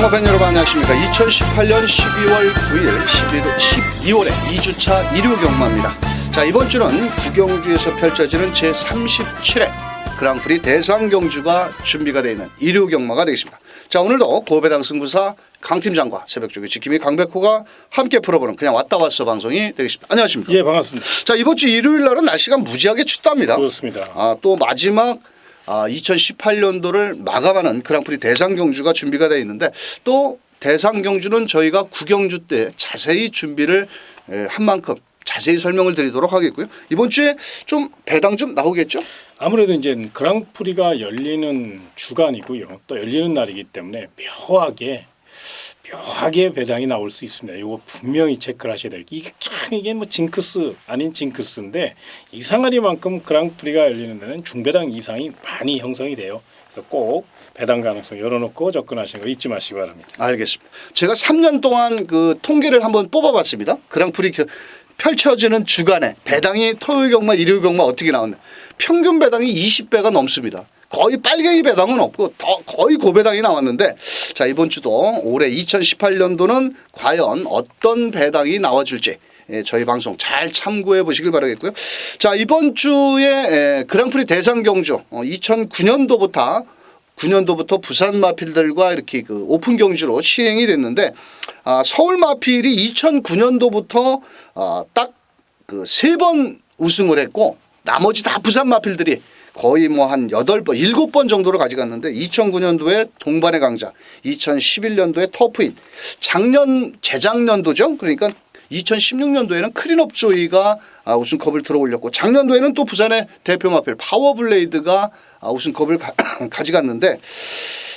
경마팬 여러분 안녕하십니까? 2018년 12월 9일 11, 12월에 2주차 1루 경마입니다. 자 이번 주는 구경주에서 펼쳐지는 제37회 그랑프리 대상 경주가 준비가 되어 있는 1루 경마가 되겠습니다. 자 오늘도 고배당 승부사 강팀장과 새벽조기 지킴이 강백호가 함께 풀어보는 그냥 왔다 왔어 방송이 되겠습니다. 안녕하십니까? 예, 반갑습니다. 자 이번 주 일요일 날은 날씨가 무지하게 춥답니다. 그렇습니다. 아, 또 마지막 아, 2018년도를 마감하는 그랑프리 대상 경주가 준비가 되어 있는데 또 대상 경주는 저희가 구경주 때 자세히 준비를 에, 한 만큼 자세히 설명을 드리도록 하겠고요. 이번 주에 좀 배당 좀 나오겠죠? 아무래도 이제 그랑프리가 열리는 주간이고요. 또 열리는 날이기 때문에 묘하게 묘하게 배당이 나올 수 있습니다. 이거 분명히 체크를 하셔야 돼요. 이게 참 이게 뭐 징크스 아닌 징크스인데 이상하리만큼 그랑프리가 열리는 데는 중배당 이상이 많이 형성이 돼요. 그래서 꼭 배당 가능성 열어놓고 접근하시는 거 잊지 마시기 바랍니다. 알겠습니다. 제가 3년 동안 그 통계를 한번 뽑아봤습니다. 그랑프리 겨- 펼쳐지는 주간에 배당이 토요일 경마, 일요일 경마 어떻게 나왔나? 평균 배당이 20배가 넘습니다. 거의 빨갱이 배당은 없고 더 거의 고배당이 나왔는데 자 이번 주도 올해 2018년도는 과연 어떤 배당이 나와줄지 예, 저희 방송 잘 참고해 보시길 바라겠고요. 자 이번 주에 예, 그랑프리 대상 경주 어, 2009년도부터 9년도부터 부산 마필들과 이렇게 그 오픈 경주로 시행이 됐는데 아, 서울 마필이 2009년도부터 아, 딱그 세 번 우승을 했고 나머지 다 부산 마필들이 거의 뭐 한 여덟 번 일곱 번 정도를 가져갔는데 2009년도에 동반의 강자, 2011년도에 터프인, 작년 재작년도죠. 그러니까 2016년도에는 크린업 조이가 아, 우승컵을 들어 올렸고 작년도에는 또 부산의 대표 마필 파워블레이드가 아, 우승컵을 가, 가져갔는데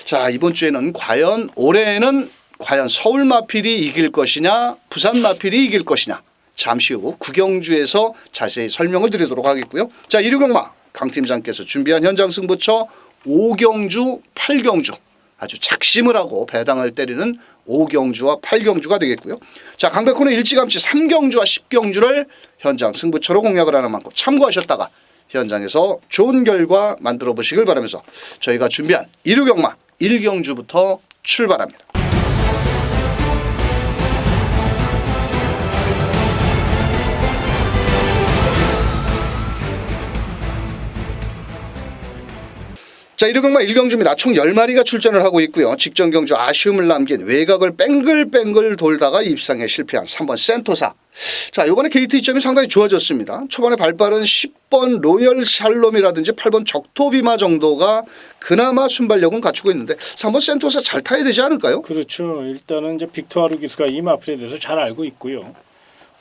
자 이번 주에는 과연 올해에는 과연 서울 마필이 이길 것이냐 부산 마필이 이길 것이냐 잠시 후 구경주에서 자세히 설명을 드리도록 하겠고요. 자 이류경마 강 팀장께서 준비한 현장 승부처 5경주 8경주 아주 작심을 하고 배당을 때리는 5경주와 8경주가 되겠고요. 자 강백호는 일찌감치 3경주와 10경주를 현장 승부처로 공략을 하는 만큼 참고하셨다가 현장에서 좋은 결과 만들어 보시길 바라면서 저희가 준비한 이류경마 1경주부터 출발합니다. 자, 1위 경마 1경주입니다. 총 10마리가 출전을 하고 있고요. 직전 경주 아쉬움을 남긴 외곽을 뺑글뺑글 돌다가 입상에 실패한 3번 센토사. 자, 이번에 게이트 이점이 상당히 좋아졌습니다. 초반에 발빠른 10번 로열 샬롬이라든지 8번 적토비마 정도가 그나마 순발력은 갖추고 있는데 3번 센토사 잘 타야 되지 않을까요? 그렇죠. 일단은 이제 빅토아르 기수가 이 마필에 대해서 잘 알고 있고요.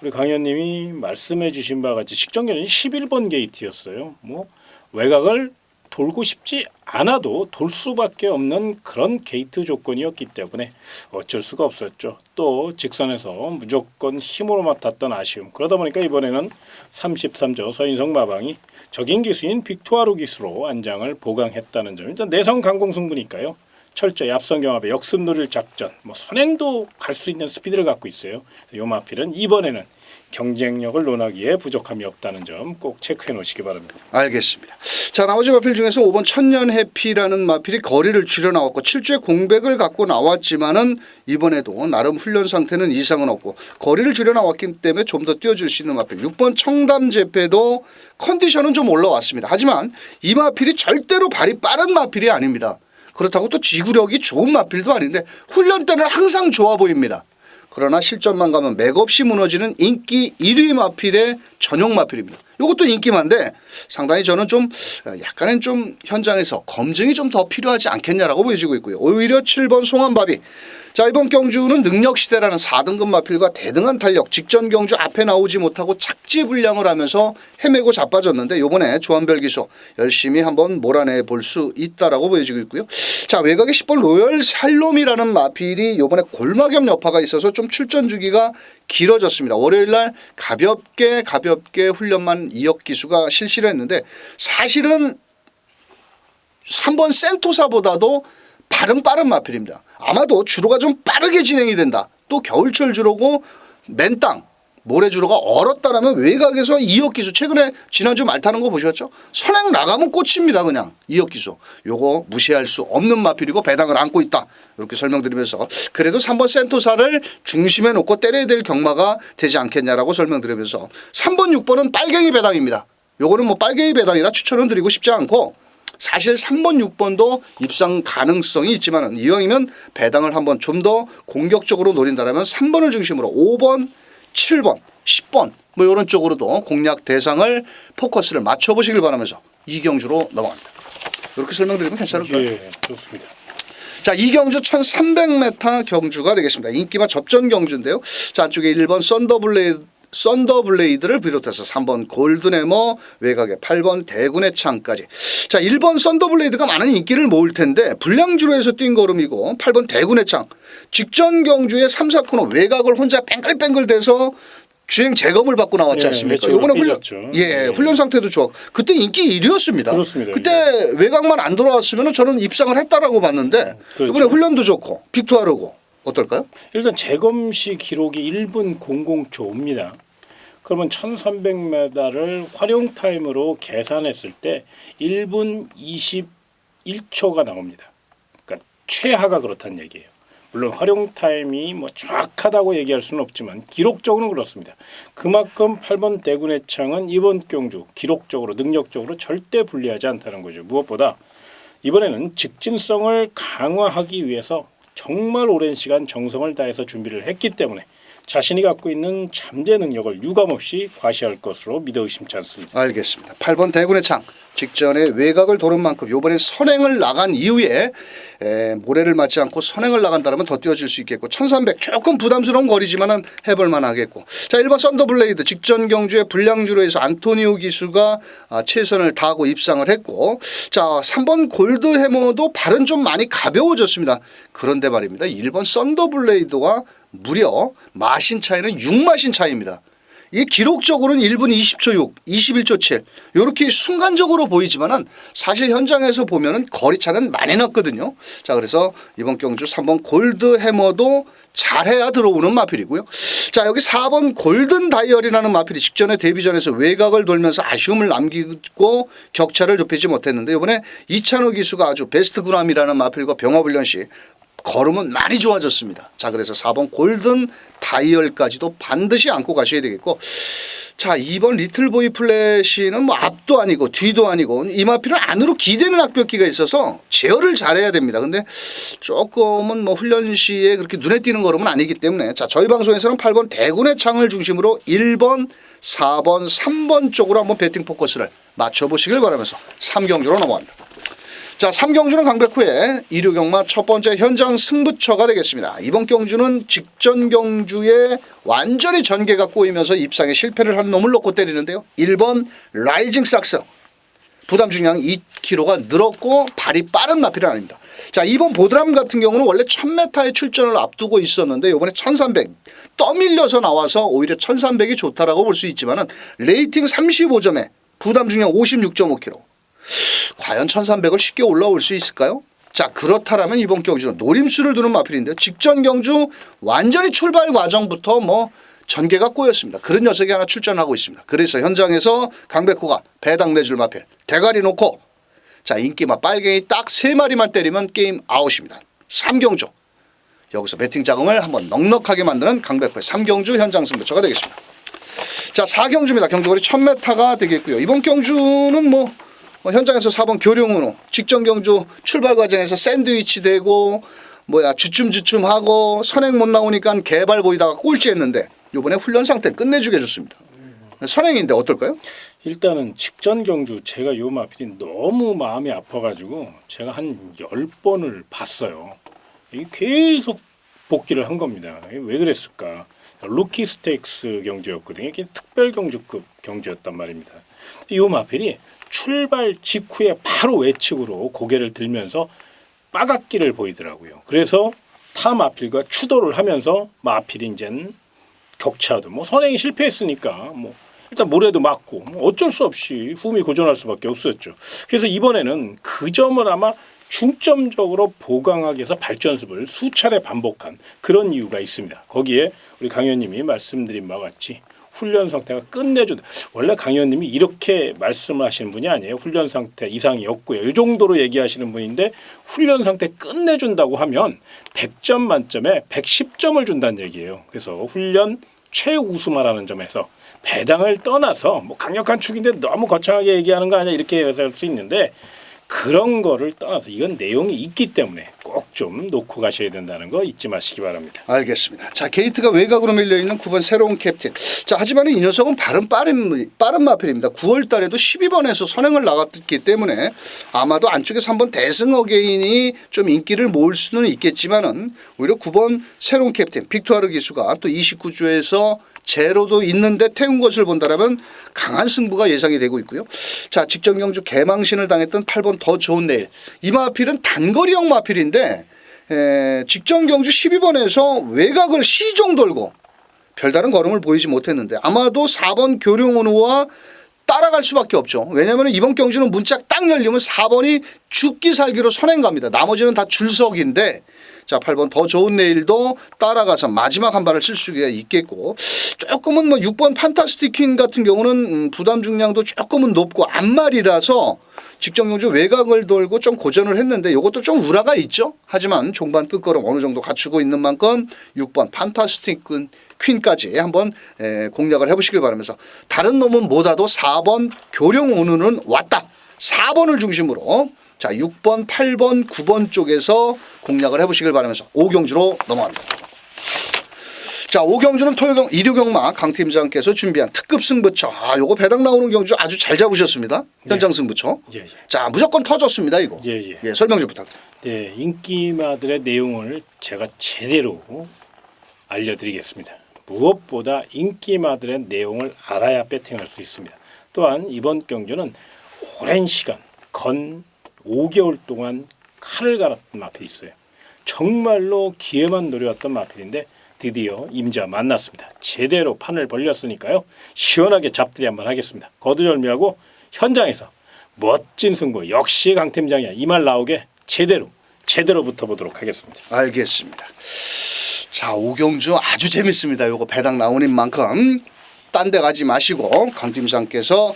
우리 강현님이 말씀해 주신 바와 같이 직전견이 11번 게이트였어요. 뭐 외곽을 돌고 싶지 않아도 돌 수밖에 없는 그런 게이트 조건이었기 때문에 어쩔 수가 없었죠. 또 직선에서 무조건 힘으로 맡았던 아쉬움. 그러다 보니까 이번에는 33조 서인성 마방이 적인 기수인 빅토아르 기수로 안장을 보강했다는 점. 일단 내성 강공 승부니까요. 철저히 앞선 경합의 역습 노릴 작전, 뭐 선행도 갈 수 있는 스피드를 갖고 있어요. 요 마필은 이번에는 경쟁력을 논하기에 부족함이 없다는 점 꼭 체크해 놓으시기 바랍니다. 알겠습니다. 자 나머지 마필 중에서 5번 천년 해피라는 마필이 거리를 줄여 나왔고 7주에 공백을 갖고 나왔지만은 이번에도 나름 훈련 상태는 이상은 없고 거리를 줄여 나왔기 때문에 좀 더 뛰어줄 수 있는 마필 6번 청담 제패도 컨디션은 좀 올라왔습니다. 하지만 이 마필이 절대로 발이 빠른 마필이 아닙니다. 그렇다고 또 지구력이 좋은 마필도 아닌데 훈련 때는 항상 좋아 보입니다. 그러나 실전만 가면 맥없이 무너지는 인기 1위 마필의 전용 마필입니다. 이것도 인기만데 상당히 저는 좀 약간은 좀 현장에서 검증이 좀 더 필요하지 않겠냐라고 보여지고 있고요. 오히려 7번 송환바비. 자 이번 경주는 능력 시대라는 4등급 마필과 대등한 탄력 직전 경주 앞에 나오지 못하고 착지불량을 하면서 헤매고 자빠졌는데 요번에 조한별 기수 열심히 한번 몰아내 볼 수 있다라고 보여지고 있고요. 자 외곽에 10번 로열 살롬이라는 마필이 요번에 골막염 여파가 있어서 좀 출전 주기가 길어졌습니다. 월요일 날 가볍게 가볍게 훈련만 이역 기수가 실시를 했는데 사실은 3번 센토사보다도 발은 빠른 마필입니다. 아마도 주로가 좀 빠르게 진행이 된다. 또 겨울철 주로고 맨땅 모래주로가 얼었다라면 외곽에서 이역 기수 최근에 지난주 말 타는 거 보셨죠? 선행 나가면 꽂힙니다 그냥 이역 기수. 요거 무시할 수 없는 마필이고 배당을 안고 있다. 이렇게 설명드리면서 그래도 3번 센토사를 중심에 놓고 때려야 될 경마가 되지 않겠냐라고 설명드리면서 3번 6번은 빨갱이 배당입니다. 요거는 뭐 빨갱이 배당이라 추천은 드리고 싶지 않고 사실 3번, 6번도 입상 가능성이 있지만 이왕이면 배당을 한번 좀 더 공격적으로 노린다면 3번을 중심으로 5번, 7번, 10번 뭐 이런 쪽으로도 공략 대상을 포커스를 맞춰보시길 바라면서 이경주로 넘어갑니다. 이렇게 설명드리면 괜찮을까요? 예, 좋습니다. 자, 이경주 1300m 경주가 되겠습니다. 인기마 접전 경주인데요. 자, 안쪽에 1번 썬더블레이드 썬더블레이드를 비롯해서 3번 골든해머, 외곽에 8번 대군의 창까지. 자, 1번 썬더블레이드가 많은 인기를 모을 텐데 불량주로에서 뛴 걸음이고 8번 대군의 창. 직전 경주에 3, 4코너 외곽을 혼자 뺑글뺑글 대서 주행 재검을 받고 나왔지 예, 않습니까? 예측으로 이번에 훈련. 예, 예. 훈련 상태도 좋아. 그때 인기 1위였습니다. 그렇습니다. 그때 외곽만 안 돌아왔으면 저는 입상을 했다라고 봤는데 그렇죠. 이번에 훈련도 좋고 빅투하르고 어떨까요? 일단 재검시 기록이 1분 00초입니다. 그러면 1300m를 활용 타임으로 계산했을 때 1분 21초가 나옵니다. 그러니까 최하가 그렇다는 얘기예요. 물론 활용 타임이 뭐 정확하다고 얘기할 수는 없지만 기록적으로는 그렇습니다. 그만큼 8번 대군의 창은 이번 경주 기록적으로 능력적으로 절대 불리하지 않다는 거죠. 무엇보다 이번에는 직진성을 강화하기 위해서 정말 오랜 시간 정성을 다해서 준비를 했기 때문에 자신이 갖고 있는 잠재 능력을 유감없이 과시할 것으로 믿어 의심치 않습니다. 알겠습니다. 8번 대군의 창 직전에 외곽을 도는 만큼 이번에 선행을 나간 이후에 에, 모래를 맞지 않고 선행을 나간다면 더 뛰어질 수 있겠고 1300 조금 부담스러운 거리지만은 해볼 만하겠고 자 1번 썬더블레이드 직전 경주에 불량주로에서 안토니오 기수가 아, 최선을 다하고 입상을 했고 자 3번 골드 해머도 발은 좀 많이 가벼워졌습니다. 그런데 말입니다. 1번 썬더블레이드와 무려 마신 차이는 6마신 차이입니다. 이게 기록적으로는 1분 20초 6, 21초 7 이렇게 순간적으로 보이지만은 사실 현장에서 보면은 거리 차는 많이 났거든요. 자 그래서 이번 경주 3번 골드 해머도 잘해야 들어오는 마필이고요. 자 여기 4번 골든 다이얼이라는 마필이 직전에 데뷔전에서 외곽을 돌면서 아쉬움을 남기고 격차를 좁히지 못했는데 이번에 이찬호 기수가 아주 베스트 구남이라는 마필과 병합훈련 시 걸음은 많이 좋아졌습니다. 자, 그래서 4번 골든 다이얼까지도 반드시 안고 가셔야 되겠고. 자, 2번 리틀보이 플래시는 뭐 앞도 아니고 뒤도 아니고 이마피는 안으로 기대는 악벽기가 있어서 제어를 잘해야 됩니다. 근데 조금은 뭐 훈련 시에 그렇게 눈에 띄는 걸음은 아니기 때문에 자, 저희 방송에서는 8번 대군의 창을 중심으로 1번, 4번, 3번 쪽으로 한번 배팅 포커스를 맞춰보시길 바라면서 3경주로 넘어갑니다. 자, 3경주는 강백 후에 2류 경마 첫 번째 현장 승부처가 되겠습니다. 이번 경주는 직전 경주에 완전히 전개가 꼬이면서 입상에 실패를 한 놈을 놓고 때리는데요. 1번 라이징 삭스. 부담 중량 2kg가 늘었고 발이 빠른 마필은 아닙니다. 자, 이번 보드람 같은 경우는 원래 1000m의 출전을 앞두고 있었는데 이번에 1300 떠밀려서 나와서 오히려 1300이 좋다라고 볼 수 있지만은 레이팅 35점에 부담 중량 56.5kg. 과연 1300을 쉽게 올라올 수 있을까요? 자 그렇다면 이번 경주는 노림수를 두는 마필인데요. 직전 경주 완전히 출발 과정부터 뭐 전개가 꼬였습니다. 그런 녀석이 하나 출전하고 있습니다. 그래서 현장에서 강백호가 배당 내줄 마필 대가리 놓고 자 인기마 빨갱이 딱 세 마리만 때리면 게임 아웃입니다. 3경주 여기서 배팅 자금을 한번 넉넉하게 만드는 강백호의 3경주 현장 승부처가 되겠습니다. 자 4경주입니다. 경주거리 1000m가 되겠고요. 이번 경주는 뭐 어, 현장에서 4번 교룡은호 직전 경주 출발 과정에서 샌드위치 되고 뭐야 주춤주춤 하고 선행 못 나오니까 개발 보이다가 꼴찌했는데 이번에 훈련 상태 끝내주게 해줬습니다. 선행인데 어떨까요? 일단은 직전 경주 제가 요 마필이 너무 마음이 아파가지고 제가 한 열번을 봤어요. 계속 복귀를 한 겁니다. 왜 그랬을까? 루키 스테이크스 경주였거든요. 특별 경주급 경주였단 말입니다. 이 마필이 출발 직후에 바로 외측으로 고개를 들면서 빠각기를 보이더라고요. 그래서 타 마필과 추돌을 하면서 마필이 이제는 격차도 뭐 선행이 실패했으니까 뭐 일단 모래도 맞고 뭐 어쩔 수 없이 흠이 고전할 수밖에 없었죠. 그래서 이번에는 그 점을 아마 중점적으로 보강하기 위해서 발전습을 수차례 반복한 그런 이유가 있습니다. 거기에 우리 강현님이 말씀드린 바와 같이 훈련 상태가 끝내준다. 원래 강 의원님이 이렇게 말씀을 하시는 분이 아니에요. 훈련 상태 이상이 없고요. 이 정도로 얘기하시는 분인데 훈련 상태 끝내준다고 하면 100점 만점에 110점을 준다는 얘기예요. 그래서 훈련 최우수마라는 점에서 배당을 떠나서 뭐 강력한 축인데 너무 거창하게 얘기하는 거 아니야 이렇게 해석할 수 있는데 그런 거를 떠나서 이건 내용이 있기 때문에 꼭 좀 놓고 가셔야 된다는 거 잊지 마시기 바랍니다. 알겠습니다. 자 게이트가 외곽으로 밀려 있는 9번 새로운 캡틴. 자 하지만 이 녀석은 발은 빠른 빠른 마필입니다. 9월 달에도 12번에서 선행을 나갔기 때문에 아마도 안쪽에 3번 대승 어게인이 좀 인기를 모을 수는 있겠지만은 오히려 9번 새로운 캡틴 빅토르 기수가 또 29주에서 제로도 있는데 태운 것을 본다라면 강한 승부가 예상이 되고 있고요. 자 직전 경주 개망신을 당했던 8번 더 좋은 내일 이 마필은 단거리형 마필인데 에, 직전 경주 12번에서 외곽을 시종 돌고 별다른 걸음을 보이지 못했는데 아마도 4번 교룡은우와 따라갈 수밖에 없죠. 왜냐하면 이번 경주는 문짝 딱 열리면 4번이 죽기 살기로 선행 갑니다. 나머지는 다 줄석인데 자 8번 더 좋은 내일도 따라가서 마지막 한 발을 쓸 수가 있겠고 조금은 뭐 6번 판타스틱 퀸 같은 경우는 음, 부담 중량도 조금은 높고 앞말이라서 직전 경주 외곽을 돌고 좀 고전을 했는데 이것도 좀 우라가 있죠. 하지만 종반 끝걸음 어느 정도 갖추고 있는 만큼 6번 판타스틱 퀸까지 한번 에, 공략을 해보시길 바라면서 다른 놈은 뭐다도 4번 교령 오누는 왔다. 4번을 중심으로 자 6번, 8번, 9번 쪽에서 공략을 해보시길 바라면서 오경주로 넘어갑니다. 자 오경주는 토요경 일요경마 강 팀장께서 준비한 특급 승부처 아 요거 배당 나오는 경주 아주 잘 잡으셨습니다 현장 승부처 예, 예. 자 무조건 터졌습니다 이거 예, 예. 설명 좀 부탁드립니다 네, 인기마들의 내용을 제가 제대로 알려드리겠습니다. 무엇보다 인기마들의 내용을 알아야 배팅할 수 있습니다. 또한 이번 경주는 오랜 시간 건 5개월 동안 칼을 갈았던 마필이 있어요. 정말로 기회만 노려왔던 마필인데 드디어 임자 만났습니다. 제대로 판을 벌렸으니까요. 시원하게 잡들이 한번 하겠습니다. 거두절미하고 현장에서 멋진 승부 역시 강 팀장이야 이 말 나오게 제대로 제대로 붙어보도록 하겠습니다. 알겠습니다 자 오경주 아주 재밌습니다 요거 배당 나오는 만큼 딴 데 가지 마시고 강 팀장께서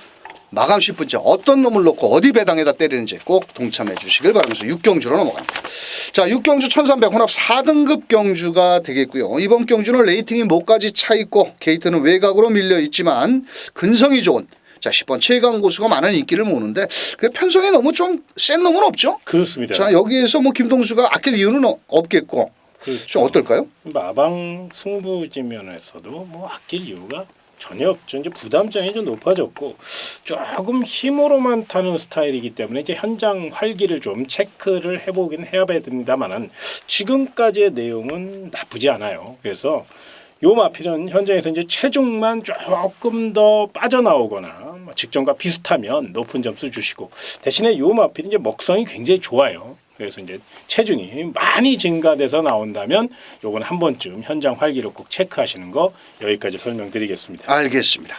마감 10분째 어떤 놈을 놓고 어디 배당에다 때리는지 꼭 동참해 주시길 바라면서 6경주로 넘어갑니다. 자, 6경주 1300 혼합 4등급 경주가 되겠고요. 이번 경주는 레이팅이 목까지 차 있고 게이트는 외곽으로 밀려 있지만 근성이 좋은 자, 10번 최강 고수가 많은 인기를 모으는데 그 편성이 너무 좀 센 놈은 없죠. 그렇습니다. 자, 여기에서 뭐 김동수가 아낄 이유는 어- 없겠고 그렇죠. 좀 어떨까요? 마방 승부지면에서도 뭐 아낄 이유가 전혀 없죠. 이제 부담점이 좀 높아졌고 조금 힘으로만 타는 스타일이기 때문에 이제 현장 활기를 좀 체크를 해보긴 해야 됩니다만은 지금까지의 내용은 나쁘지 않아요. 그래서 요 마필은 현장에서 이제 체중만 조금 더 빠져나오거나 뭐 직전과 비슷하면 높은 점수 주시고 대신에 요 마필은 이제 먹성이 굉장히 좋아요. 그래서 이제 체중이 많이 증가돼서 나온다면 요건 한 번쯤 현장 활기를 꼭 체크하시는 거 여기까지 설명드리겠습니다. 알겠습니다.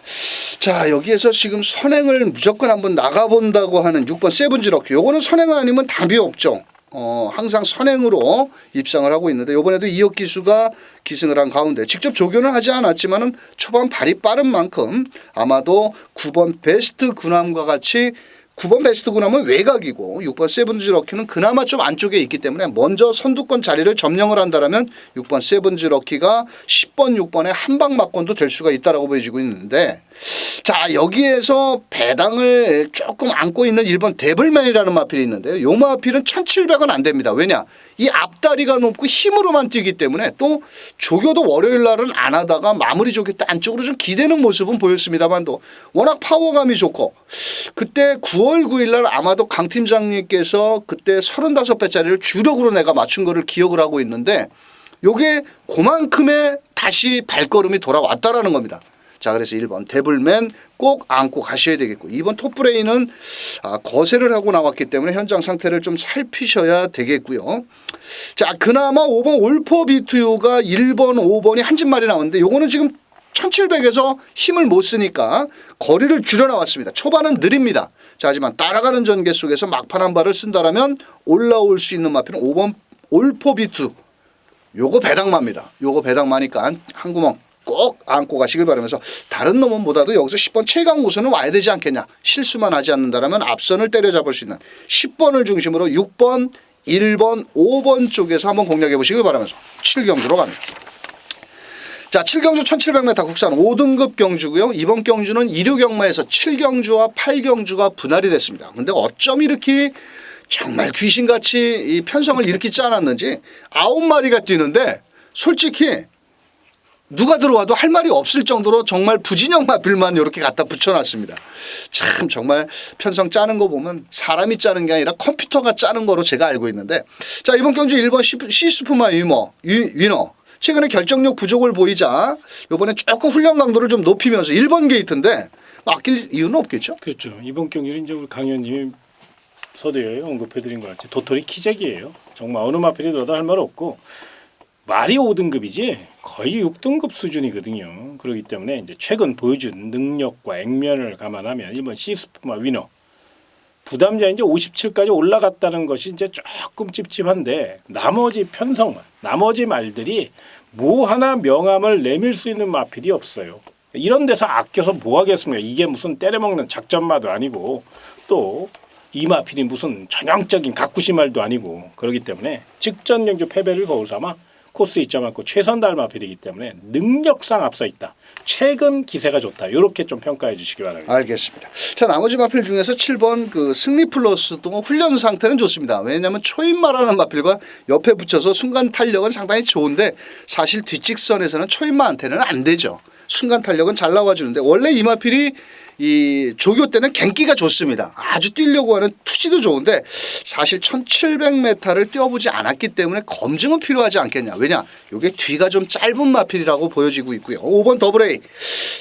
자 여기에서 지금 선행을 무조건 한번 나가본다고 하는 6번 세븐지럭키 요거는 선행 아니면 답이 없죠. 어 항상 선행으로 입상을 하고 있는데 이번에도 이혁 기수가 기승을 한 가운데 직접 조교는 하지 않았지만은 초반 발이 빠른 만큼 아마도 9번 베스트 군함과 같이 9번 베스트 군함은 외곽이고 6번 세븐즈 럭키는 그나마 좀 안쪽에 있기 때문에 먼저 선두권 자리를 점령을 한다라면 6번 세븐즈 럭키가 10번 6번에 한방 막건도 될 수가 있다라고 보여지고 있는데 자 여기에서 배당을 조금 안고 있는 1번 데블맨이라는 마필이 있는데요. 요 마필은 1700원 안 됩니다. 왜냐 이 앞다리가 높고 힘으로만 뛰기 때문에 또 조교도 월요일 날은 안 하다가 마무리 조교 때 안쪽으로 좀 기대는 모습은 보였습니다만도 워낙 파워감이 좋고 그때 9월 9일 날 아마도 강 팀장님께서 그때 35배짜리를 주력으로 내가 맞춘 거를 기억을 하고 있는데 요게 그만큼의 다시 발걸음이 돌아왔다라는 겁니다. 자 그래서 1번 데블맨 꼭 안고 가셔야 되겠고 2번 톱브레인은 아, 거세를 하고 나왔기 때문에 현장 상태를 좀 살피셔야 되겠고요. 자 그나마 5번 올포 비투유가 1번 5번이 한 집 말이 나왔는데 요거는 지금 1700에서 힘을 못 쓰니까 거리를 줄여 나왔습니다. 초반은 느립니다. 자, 하지만 따라가는 전개 속에서 막판 한 발을 쓴다라면 올라올 수 있는 마피는 5번 올포 비투. 요거 배당마입니다. 요거 배당마니까 한 구멍 꼭 안고 가시길 바라면서 다른 놈은보다도 여기서 10번 최강 고수는 와야 되지 않겠냐. 실수만 하지 않는다라면 앞선을 때려잡을 수 있는 10번을 중심으로 6번, 1번, 5번 쪽에서 한번 공략해 보시길 바라면서 7경주로 갑니다. 자, 7경주 1700m 국산 5등급 경주고요. 이번 경주는 2류 경마에서 7경주와 8경주가 분할이 됐습니다. 근데 어쩜 이렇게 정말 귀신같이 이 편성을 이렇게 짜놨는지 아홉 마리가 뛰는데 솔직히 누가 들어와도 할 말이 없을 정도로 정말 부진영 마필만 이렇게 갖다 붙여놨습니다. 참 정말 편성 짜는 거 보면 사람이 짜는 게 아니라 컴퓨터가 짜는 거로 제가 알고 있는데 자 이번 경주 1번 시스프마 위머 위- 위너 최근에 결정력 부족을 보이자 이번에 조금 훈련 강도를 좀 높이면서 1번 게이트인데 아낄 이유는 없겠죠? 그렇죠. 이번 경기는 이제 우리 강현님이 서두에 언급해드린 것 같이 도토리 키재기예요. 정말 어느 마필이 들어도 할 말 없고 말이 5등급이지 거의 6등급 수준이거든요. 그렇기 때문에 이제 최근 보여준 능력과 액면을 감안하면 일본 시스프마 위너 부담자 이제 57까지 올라갔다는 것이 이제 조금 찝찝한데 나머지 편성만 나머지 말들이 뭐 하나 명함을 내밀 수 있는 마필이 없어요. 이런 데서 아껴서 뭐 하겠습니까? 이게 무슨 때려먹는 작전마도 아니고 또 이 마필이 무슨 전형적인 가꾸시 말도 아니고 그렇기 때문에 직전 경주 패배를 거울 삼아 코스 잊지 않고 최선 달 마필이기 때문에 능력상 앞서 있다. 최근 기세가 좋다. 이렇게 좀 평가해 주시기 바랍니다. 알겠습니다. 자 나머지 마필 중에서 7번 그 승리 플러스도 훈련 상태는 좋습니다. 왜냐하면 초인마라는 마필과 옆에 붙여서 순간 탄력은 상당히 좋은데 사실 뒷직선에서는 초인마한테는 안 되죠. 순간 탄력은 잘 나와주는데 원래 이 마필이 이 조교 때는 갱기가 좋습니다. 아주 뛰려고 하는 투지도 좋은데 사실 1700m를 뛰어보지 않았기 때문에 검증은 필요하지 않겠냐. 왜냐? 이게 뒤가 좀 짧은 마필이라고 보여지고 있고요. 5번 더블 A.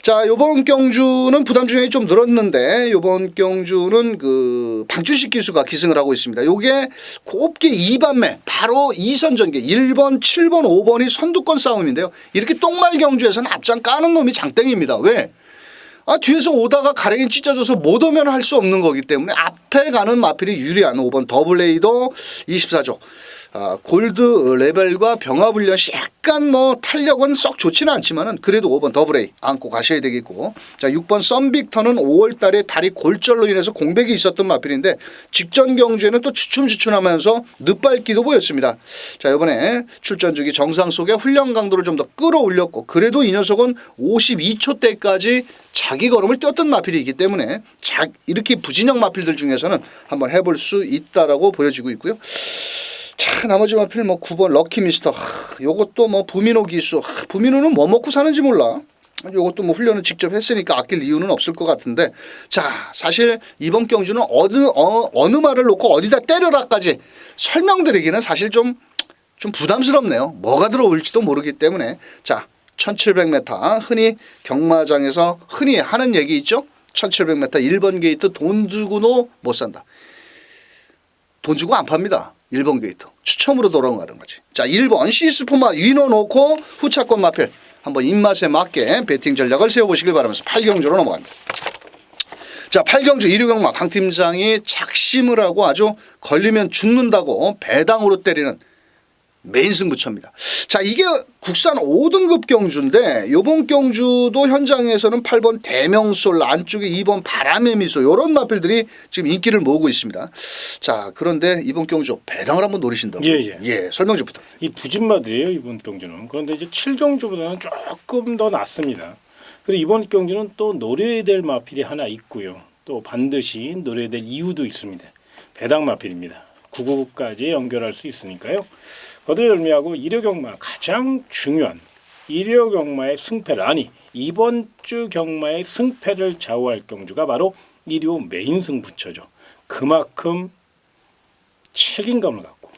자, 요번 경주는 부담 중량이 좀 늘었는데 요번 경주는 그 방춘식 기수가 기승을 하고 있습니다. 요게 곱게 2반매 바로 2선 전개 1번, 7번, 5번이 선두권 싸움인데요. 이렇게 똥말 경주에서는 앞장 까는 놈이 장땡입니다. 왜? 아 뒤에서 오다가 가랭이 찢어져서 못 오면 할 수 없는 거기 때문에 앞에 가는 마필이 유리한 5번 더블레이더 24조 아, 골드 레벨과 병합훈련 시 약간 뭐 탄력은 썩 좋지는 않지만은 그래도 5번 더블레이 안고 가셔야 되겠고 자 6번 썬빅터는 5월 달에 다리 골절로 인해서 공백이 있었던 마필인데 직전 경주에는 또 주춤주춤하면서 늦발기도 보였습니다 자 이번에 출전 주기 정상 속에 훈련 강도를 좀 더 끌어올렸고 그래도 이 녀석은 52초 때까지 자기 걸음을 뛰었던 마필이기 때문에 자, 이렇게 부진형 마필들 중에서는 한번 해볼 수 있다라고 보여지고 있고요. 자 나머지 마필 뭐 9번 럭키 미스터 하, 요것도 뭐 부민호 기수 하, 부민호는 뭐 먹고 사는지 몰라. 요것도 뭐 훈련을 직접 했으니까 아낄 이유는 없을 것 같은데 자 사실 이번 경주는 어느 어, 어느 말을 놓고 어디다 때려라까지 설명드리기는 사실 좀좀 부담스럽네요. 뭐가 들어올지도 모르기 때문에 자 1700m 흔히 경마장에서 흔히 하는 얘기 있죠. 1700m 1번 게이트 돈 주고도 못 산다. 돈 주고 안 팝니다. 1번 게이트. 추첨으로 돌아가는 거지. 자, 1번 시스포마 위너 놓고 후차권 마필. 한번 입맛에 맞게 배팅 전략을 세워보시길 바라면서 8경주로 넘어갑니다. 자, 8경주 1류 경마 강 팀장이 작심을 하고 아주 걸리면 죽는다고 배당으로 때리는 메인 승부처입니다. 자, 이게 국산 5등급 경주인데 요번 경주도 현장에서는 8번 대명솔 안쪽에 2번 바람의 미소 요런 마필들이 지금 인기를 모으고 있습니다. 자, 그런데 이번 경주 배당을 한번 노리신다고. 예, 예, 설명 좀 부탁. 이 부진마들이에요 이번 경주는 그런데 이제 7경주보다는 조금 더 낫습니다. 그리고 이번 경주는 또 노려야 될 마필이 하나 있고요. 또 반드시 노려야 될 이유도 있습니다. 배당 마필입니다. 999까지 연결할 수 있으니까요. 거들열미하고 일요 경마 가장 중요한 일요 경마의 승패를 아니 이번 주 경마의 승패를 좌우할 경주가 바로 일요 메인 승부처죠. 그만큼 책임감을 갖고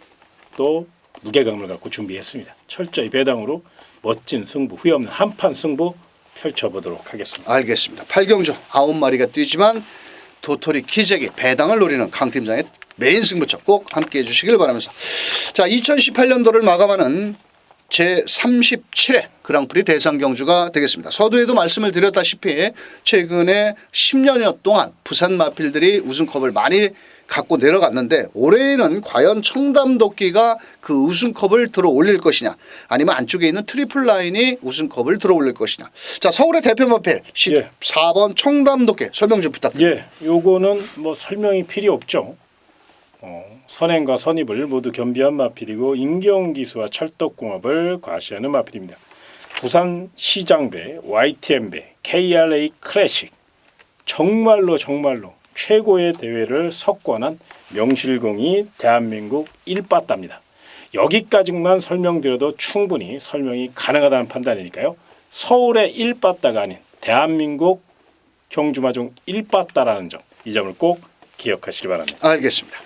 또 무게감을 갖고 준비했습니다. 철저히 배당으로 멋진 승부 후회 없는 한판 승부 펼쳐보도록 하겠습니다. 알겠습니다. 8경주 9마리가 뛰지만 도토리 키재기 배당을 노리는 강 팀장의 메인 승부처 꼭 함께 해 주시길 바라면서. 자 2018년도를 마감하는 제 37회 그랑프리 대상 경주가 되겠습니다. 서두에도 말씀을 드렸다시피 최근에 10년여 동안 부산 마필들이 우승컵을 많이 갖고 내려갔는데 올해에는 과연 청담도끼가 그 우승컵을 들어 올릴 것이냐 아니면 안쪽에 있는 트리플 라인이 우승컵을 들어 올릴 것이냐 자 서울의 대표 마필 14번 청담도끼 설명 좀 부탁드립니다. 예, 요거는 뭐 설명이 필요 없죠. 어, 선행과 선입을 모두 겸비한 마필이고 인경 기수와 철덕궁합을 과시하는 마필입니다. 부산 시장배, YTM배, KRA 클래식 정말로 정말로 최고의 대회를 석권한 명실공히 대한민국 일빠따입니다. 여기까지만 설명드려도 충분히 설명이 가능하다는 판단이니까요. 서울의 일빠따가 아닌 대한민국 경주마중 일빠따라는 점, 이 점을 꼭 기억하시기 바랍니다. 알겠습니다.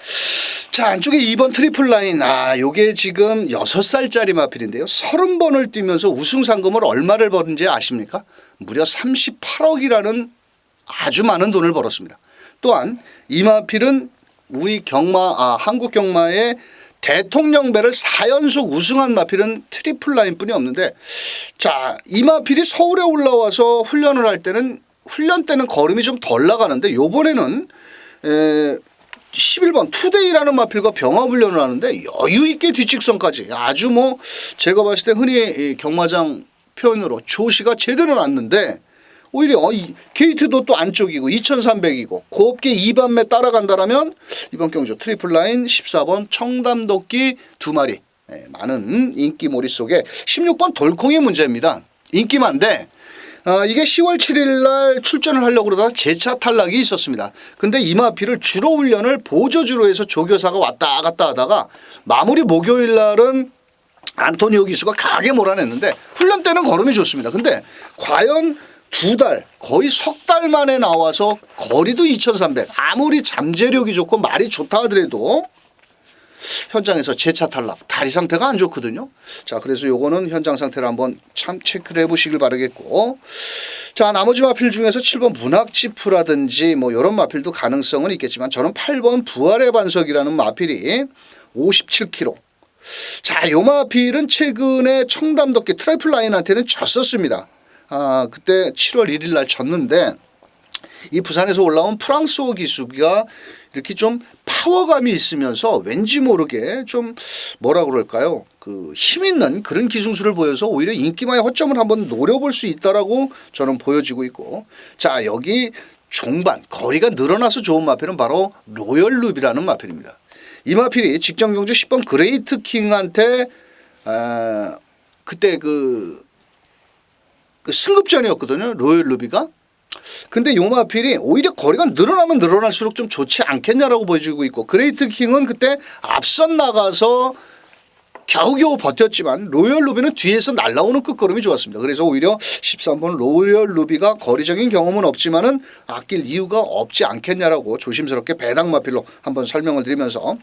자 안쪽에 2번 트리플 라인 아 요게 지금 6살짜리 마필인데요. 30번을 뛰면서 우승 상금을 얼마를 버는지 아십니까? 무려 38억이라는 아주 많은 돈을 벌었습니다. 또한 이 마필은 우리 경마 아 한국 경마의 대통령배를 4연속 우승한 마필은 트리플 라인뿐이 없는데 자 이 마필이 서울에 올라와서 훈련을 할 때는 훈련 때는 걸음이 좀 덜 나가는데 요번에는 에 11번 투데이라는 마필과 병합 훈련을 하는데 여유 있게 뒷직선까지 아주 뭐 제가 봤을 때 흔히 이 경마장 표현으로 조시가 제대로 났는데 오히려 이 게이트도 또 안쪽이고 2300이고 곱게 2반매 따라간다라면 이번 경주 트리플 라인 14번 청담도끼 두 마리 예, 많은 인기 몰이 속에 16번 돌콩이 문제입니다. 인기만데 아, 이게 10월 7일 날 출전을 하려고 그러다가 재차 탈락이 있었습니다. 근데 이마피를 주로 훈련을 보조주로 해서 조교사가 왔다 갔다 하다가 마무리 목요일 날은 안토니오 기수가 강하게 몰아냈는데 훈련 때는 걸음이 좋습니다. 근데 과연 두 달, 거의 석 달 만에 나와서 거리도 2300 아무리 잠재력이 좋고 말이 좋다 하더라도 현장에서 재차 탈락 다리 상태가 안 좋거든요. 자 그래서 요거는 현장 상태를 한번 참 체크를 해보시길 바라겠고 자 나머지 마필 중에서 7번 문학지프라든지 뭐 이런 마필도 가능성은 있겠지만 저는 8번 부활의 반석이라는 마필이 57kg 자, 요 마필은 최근에 청담도끼 트래플 라인한테는 졌었습니다. 아, 그때 7월 1일 날 졌는데 이 부산에서 올라온 프랑스어 기수가 이렇게 좀 파워감이 있으면서 왠지 모르게 좀 뭐라 그럴까요? 그 힘 있는 그런 기승수를 보여서 오히려 인기만의 허점을 한번 노려볼 수 있다라고 저는 보여지고 있고 자 여기 종반 거리가 늘어나서 좋은 마필은 바로 로열 룹이라는 마필입니다. 이 마필이 직전 경주 10번 그레이트 킹한테 아, 그때 그, 그 승급전이었거든요. 로열 루비가. 근데 요 마필이 오히려 거리가 늘어나면 늘어날수록 좀 좋지 않겠냐라고 보여지고 있고 그레이트 킹은 그때 앞선 나가서 겨우겨우 버텼지만 로열 루비는 뒤에서 날라오는 끝걸음이 좋았습니다. 그래서 오히려 13번 로열 루비가 거리적인 경험은 없지만은 아낄 이유가 없지 않겠냐라고 조심스럽게 배당 마필로 한번 설명을 드리면서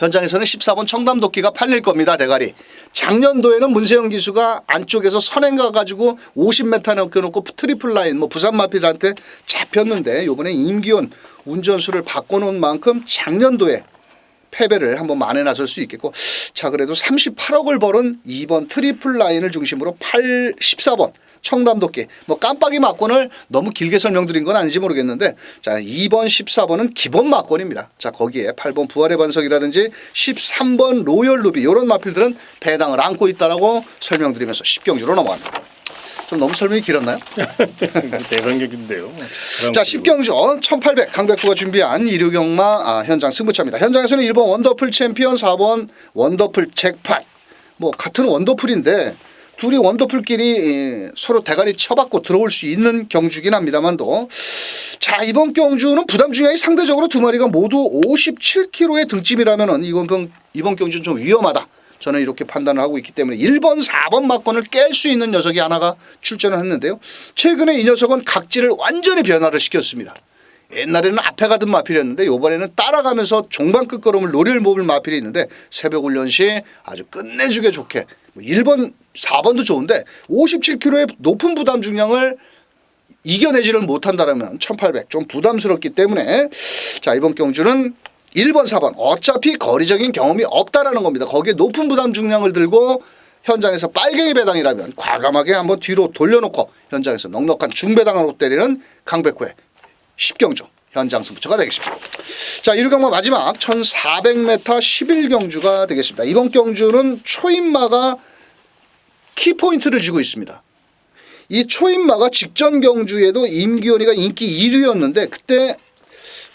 현장에서는 14번 청담도끼가 팔릴 겁니다. 대가리. 작년도에는 문세영 기수가 안쪽에서 선행 가 가지고 50m 넘겨놓고 트리플 라인 뭐 부산 마필한테 잡혔는데 이번에 임기훈 운전수를 바꿔놓은 만큼 작년도에 패배를 한번 만회 나설 수 있겠고 자 그래도 38억을 벌은 2번 트리플 라인을 중심으로 8 14번 청담도끼 뭐 깜빡이 막권을 너무 길게 설명드린 건 아닌지 모르겠는데 자 2번 14번은 기본 막권입니다. 자 거기에 8번 부활의 반석이라든지 13번 로열 루비 이런 마필들은 배당을 안고 있다라고 설명드리면서 10경주로 넘어갑니다. 좀 너무 설명이 길었나요? 대성격인데요. 자, 10경주 1800 강백구가 준비한 일요경마 아, 현장 승부차입니다. 현장에서는 1번 원더풀 챔피언, 4번 원더풀 잭팟. 뭐 같은 원더풀인데 둘이 원더풀끼리 예, 서로 대가리 쳐받고 들어올 수 있는 경주긴 합니다만도 자 이번 경주는 부담 중량이 상대적으로 두 마리가 모두 57kg의 등짐이라면은 이번 경- 이번 경주는 좀 위험하다. 저는 이렇게 판단을 하고 있기 때문에 1번, 4번 막권을 깰 수 있는 녀석이 하나가 출전을 했는데요. 최근에 이 녀석은 각지를 완전히 변화를 시켰습니다. 옛날에는 앞에 가던 마필이었는데 이번에는 따라가면서 종반 끝걸음을 노릴 모을 마필이 있는데 새벽 훈련 시 아주 끝내주게 좋게 뭐 1번, 4번도 좋은데 57kg의 높은 부담 중량을 이겨내지를 못한다라면 1800 좀 부담스럽기 때문에 자 이번 경주는 1번, 4번 어차피 거리적인 경험이 없다라는 겁니다. 거기에 높은 부담 중량을 들고 현장에서 빨갱이 배당이라면 과감하게 한번 뒤로 돌려놓고 현장에서 넉넉한 중배당으로 때리는 강백호의 10경주 현장 승부처가 되겠습니다. 자, 1위 경마 마지막 1400m 11경주가 되겠습니다. 이번 경주는 초인마가 키포인트를 쥐고 있습니다. 이 초인마가 직전 경주에도 임기원이가 인기 1위였는데 그때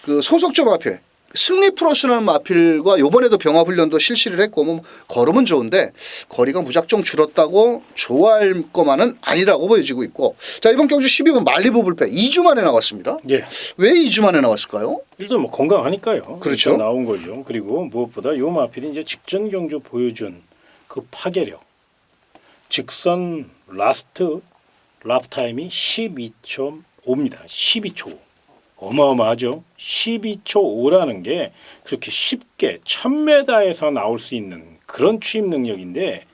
그 소속점 마필 승리 플러스라는 마필과 요번에도 병합 훈련도 실시를 했고 뭐 걸음은 좋은데 거리가 무작정 줄었다고 좋아할 것만은 아니라고 보여지고 있고 자 이번 경주 12번 말리부 불패 2주 만에 나왔습니다. 예. 왜 2주 만에 나왔을까요? 일단 뭐 건강하니까요. 그렇죠. 일단 나온 거죠. 그리고 무엇보다 요 마필이 이제 직전 경주 보여준 그 파괴력, 직선 라스트 랍 타임이 12.5입니다. 12초. 어마어마하죠. 12초 5라는 게 그렇게 쉽게 1000m에서 나올 수 있는 그런 추임 능력인데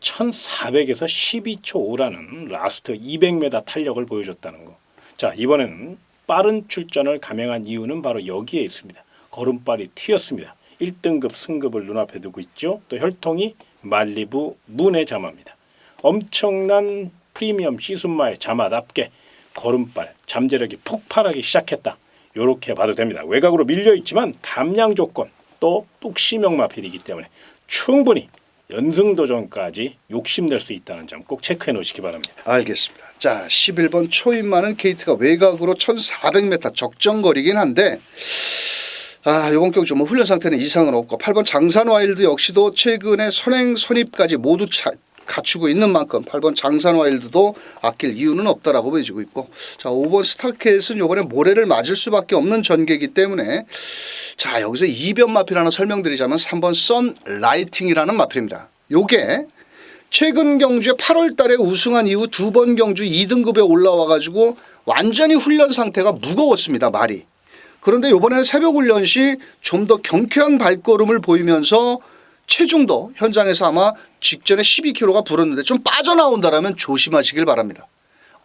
1400에서 12초 5라는 라스트 200m 탄력을 보여줬다는 거. 자, 이번에는 빠른 출전을 감행한 이유는 바로 여기에 있습니다. 걸음발이 튀었습니다. 1등급 승급을 눈앞에 두고 있죠. 또 혈통이 말리부 문의 자마입니다. 엄청난 프리미엄 시순마의 자마답게 걸음발 잠재력이 폭발하기 시작했다. 이렇게 봐도 됩니다. 외곽으로 밀려 있지만 감량 조건 또 뚝심형 마필이기 때문에 충분히 연승 도전까지 욕심낼 수 있다는 점 꼭 체크해 놓으시기 바랍니다. 알겠습니다. 자, 11번 초인마는 게이트가 외곽으로 1,400m 적정거리긴 한데 아, 이번 경주 뭐 훈련 상태는 이상은 없고 8번 장산 와일드 역시도 최근에 선행 선입까지 모두 차, 갖추고 있는 만큼 8번 장산 와일드도 아낄 이유는 없다라고 보여지고 있고 자, 5번 스타켓은 이번에 모래를 맞을 수밖에 없는 전개이기 때문에 자, 여기서 이변 마필 하나 설명드리자면 3번 선 라이팅이라는 마필입니다. 요게 최근 경주에 8월 달에 우승한 이후 두 번 경주 2등급에 올라와 가지고 완전히 훈련 상태가 무거웠습니다. 말이. 그런데 이번에는 새벽 훈련 시 좀 더 경쾌한 발걸음을 보이면서 체중도 현장에서 아마 직전에 12kg가 불었는데 좀 빠져나온다라면 조심하시길 바랍니다.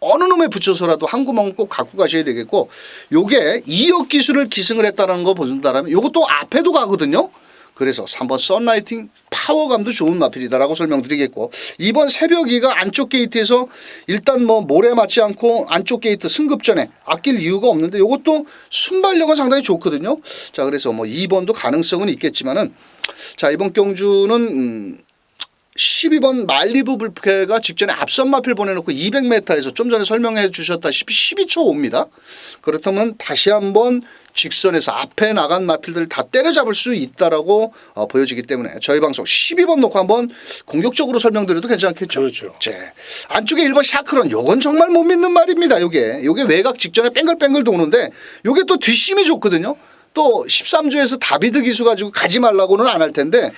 어느 놈에 붙여서라도 한 구멍은 꼭 갖고 가셔야 되겠고 요게 2억 기술을 기승을 했다는 거 보신다라면 요것도 앞에도 가거든요. 그래서 3번 썬라이팅 파워감도 좋은 마필이다라고 설명드리겠고 2번 새벽이가 안쪽 게이트에서 일단 뭐 모래 맞지 않고 안쪽 게이트 승급 전에 아낄 이유가 없는데 요것도 순발력은 상당히 좋거든요. 자 그래서 뭐 2번도 가능성은 있겠지만은 자 이번 경주는 음 12번 말리부 불패가 직전에 앞선 마필 보내놓고 200m에서 좀 전에 설명해 주셨다시피 12초 옵니다. 그렇다면 다시 한번 직선에서 앞에 나간 마필들 다 때려잡을 수 있다라고 어, 보여지기 때문에 저희 방송 12번 놓고 한번 공격적으로 설명드려도 괜찮겠죠. 그렇죠. 제 안쪽에 1번 샤크론 요건 정말 못 믿는 말입니다. 요게 요게 외곽 직전에 뺑글뺑글 도는데 요게 또 뒷심이 좋거든요. 또 13조에서 다비드 기수 가지고 가지 말라고는 안 할 텐데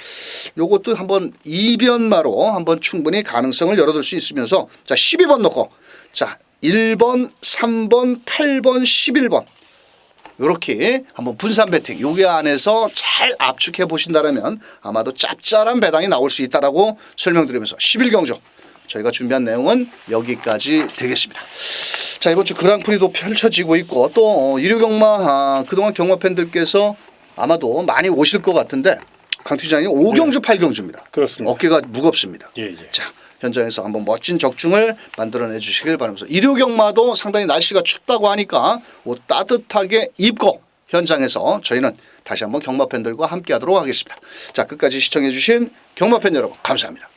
요것도 한번 이변마로 한번 충분히 가능성을 열어둘 수 있으면서 자 12번 놓고. 자 1번, 3번, 8번, 11번. 요렇게 한번 분산 배팅. 요게 안에서 잘 압축해 보신다라면 아마도 짭짤한 배당이 나올 수 있다라고 설명드리면서 11경주 저희가 준비한 내용은 여기까지 되겠습니다. 자 이번 주 그랑프리도 펼쳐지고 있고 또 일요 경마 아, 그동안 경마 팬들께서 아마도 많이 오실 것 같은데 강투장이 5경주 8경주입니다. 그렇습니다. 어깨가 무겁습니다. 예, 예. 자 현장에서 한번 멋진 적중을 만들어내 주시길 바라면서 일요 경마도 상당히 날씨가 춥다고 하니까 옷 따뜻하게 입고 현장에서 저희는 다시 한번 경마 팬들과 함께하도록 하겠습니다. 자 끝까지 시청해 주신 경마 팬 여러분 감사합니다.